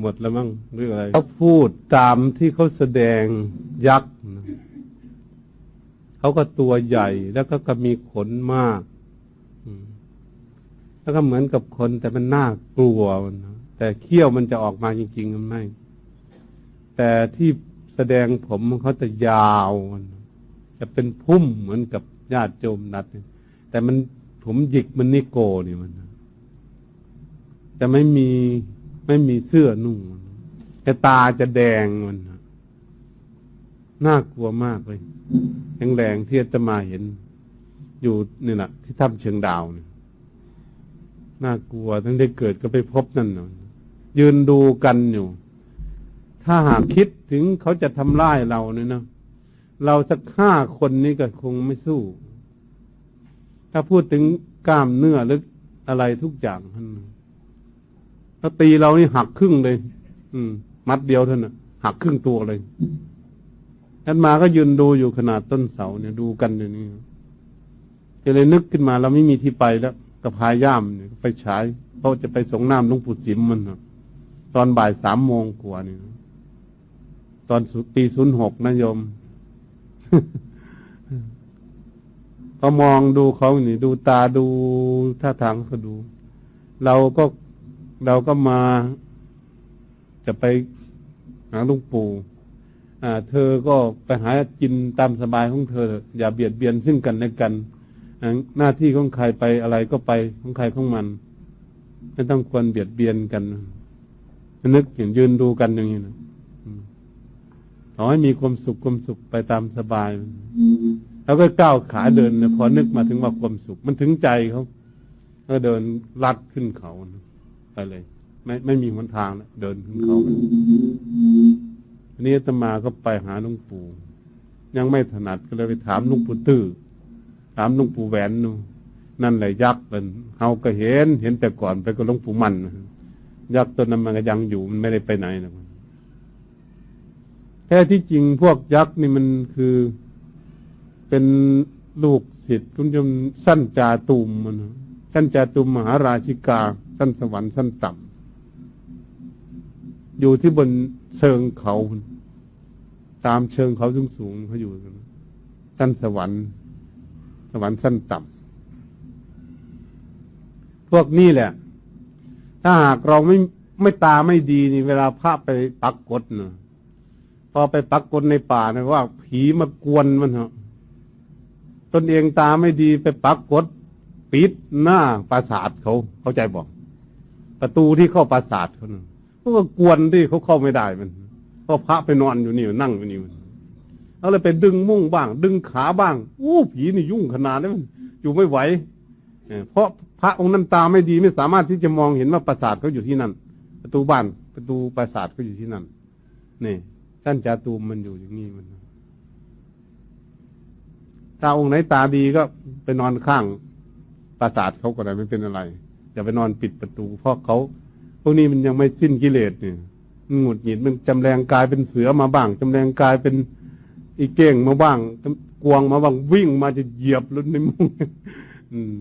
หมดแล้วมั้งหรืออะไรเขาพูดตามที่เขาแสดงยักษ์เขาก็ตัวใหญ่แล้วก็ก็มีขนมากแล้วก็เหมือนกับคนแต่มันน่ากลัวนะแต่เขี้ยวมันจะออกมาจริงๆมันไม่ แต่ที่แสดงผมเขาจะยาวนะจะเป็นพุ่มเหมือนกับญาติโยมนัด แต่มันผมหยิกมันนิโกนี่มันนะแต่ไม่มี ไม่มีเสื้อนุ่งมันแต่ตาจะแดงมันน่ากลัวมากเลยแรงๆที่อาตมาเห็น อยู่นี่แหละที่ถ้ำเชิงดาวเนี่ยน่ากลัวทั้งได้เกิดก็ไปพบนั่นนยืนดูกันอยู่ ถ้าหากคิดถึงเขาจะทำร้ายเราเนี่ยนะเราสักห้าคนนี้ก็คงไม่สู้ ถ้าพูดถึงกล้ามเนื้อหรืออะไรทุกอย่างท่าน ถ้าตีเรานี่หักครึ่งเลย อืม มัดเดียวเท่านั้นหักครึ่งตัวเลยท่านมาก็ยืนดูอยู่ขนาดต้นเสาเนี่ยดูกันอย่างนี้จะเลยนึกขึ้นมาเราไม่มีที่ไปแล้วกระพายย่ามเนี่ยไปฉายเขาจะไปสงน้ำหลวงปู่สิมมันนะตอนบ่ายสามโมงกว่านี่ตอนปีศูนย์หกนะโยมพอมองดูเขานี่ ดูตาดูท่าทางเขาดู เราก็ เราก็มาจะไปหาลุงปู่อ่า เธอก็ไปหากินตามสบายของเธอ อย่าเบียดเบียนซึ่งกันและกันหน้าที่ของใครไปอะไรก็ไปของใครของมัน ไม่ต้องควรเบียดเบียนกัน นึกเห็นยืนดูกันอย่างนี้นะขอให้มีความสุขความสุขไปตามสบาย แล้วก็ก้าวขาเดินพอนึกมาถึงว่าความสุข มันถึงใจเขาก็เดินลัดขึ้นเขา ไปเลย ไม่ไม่มีหนทางนะเดินขึ้นเขาอันนี้ตมาก็ไปหาหลวงปู่ยังไม่ถนัดก็เลยไปถามหลวงปู่ตื้อถามหลวงปู่แหวนนู่นั่นแหละยักษ์เป็นเขาก็เห็น เห็นแต่ก่อนไปก็หลวงปู่มันยักษ์ตัวนั้นมันก็ยังอยู่มันไม่ได้ไปไหนนะแท้ที่จริงพวกยักษ์นี่มันคือเป็นลูกศิษย์คุณยมสั้นจาตุมมัน สั้นจาตุมมหาราชิกาสั้นสวรรค์สั้นต่ำอยู่ที่บนเชิงเขา ตามเชิงเขาสูงสูงเขาอยู่กันสั้นสวรรค์ สวรรค์สั้นต่ำพวกนี้แหละ ถ้าหากเราไม่ไม่ตาไม่ดีนี่ เวลาพระไปปักกดเนาะพอไปปักกดในป่านะว่า ผีมากวนมันเหรอตนเองตาไม่ดีไปปักกด ปิดหน้าปราสาทเขาเข้าใจบอก ประตูที่เข้าปราสาทเขาเนี่ยเขาก็กวนที่เขาเข้าไม่ได้มันเพราะพระไปนอนอยู่นี่นั่งอยู่นี่มันเขาเลยไปดึงมุ่งบ้าง ดึงขาบ้างอู้ผีนี่ยุ่งขนาดนี้มันอยู่ไม่ไหวเพราะพระองค์นั้นตาไม่ดีไม่สามารถที่จะมองเห็นว่าปราสาทเขาอยู่ที่นั่น ประตูบ้านประตูปราสาทเขาอยู่ที่นั่นนี่ท่านจาตูมมันอยู่อย่างนี้มัน ถ้าองค์ไหนตาดีก็ไปนอนข้าง ปราสาทเขาก็ได้ไม่เป็นอะไรอย่าไปนอนปิดประตูเพราะเขาพวกนี้มันยังไม่สิ้นกิเลสเนี่ยหงุดหงิดมันจำแรงกายเป็นเสือมาบ้างจำแรงกายเป็นอีเก้งมาบ้างกวงมาบ้างวิ่งมาจะเหยียบลุ้นในมุ้งอืม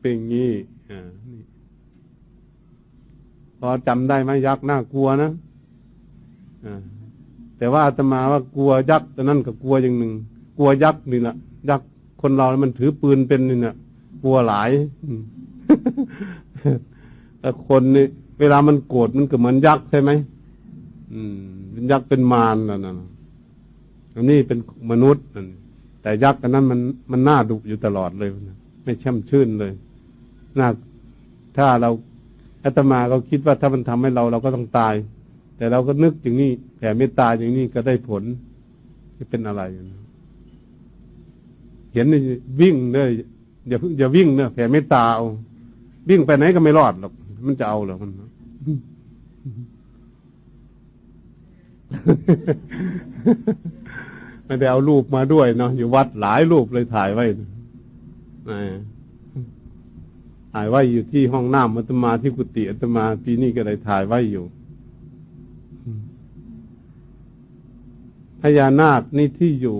เป็นอย่างนี้อ่านี่พอจำได้ไหมยักษ์น่ากลัวนะอ่าแต่ว่าอาตมาว่ากลัวยักษ์แต่นั่นก็กลัวอย่างหนึ่งกลัวยักษ์นี่แหละยักษ์คนเรา มันถือปืนเป็นนี่เนี่ย กลัวหลายแต่คนนี่เวลามันโกรธมันก็เหมือนยักษ์ใช่ไหมอืมเป็นยักษ์เป็นมารนั่นนะอันนี้เป็นมนุษย์นั่นแต่ยักษ์อันนั้นมันมันน่าดุอยู่ตลอดเลยไม่ช่ำชื่นเลยน่าถ้าเราอาตมาเราคิดว่าถ้ามันทำให้เราเราก็ต้องตาย แต่เราก็นึกอย่างนี้แผ่เมตตาอย่างนี้ก็ได้ผลจะเป็นอะไร เห็นวิ่งเลย อย่าอย่าวิ่งเนอะแผ่เมตตาเอาวิ่งไปไหนก็ไม่รอดหรอกมันจะเอาหรอมันไม่ได้เอารูปมาด้วยเนาะอยู่วัดหลายรูปเลยถ่ายไว้ถ่ายไว้อยู่ที่ห้องน้ำอัตมาที่กุฏิอัตมาปีนี้ก็เลยถ่ายไว้อยู่พญานาคนี่ที่อยู่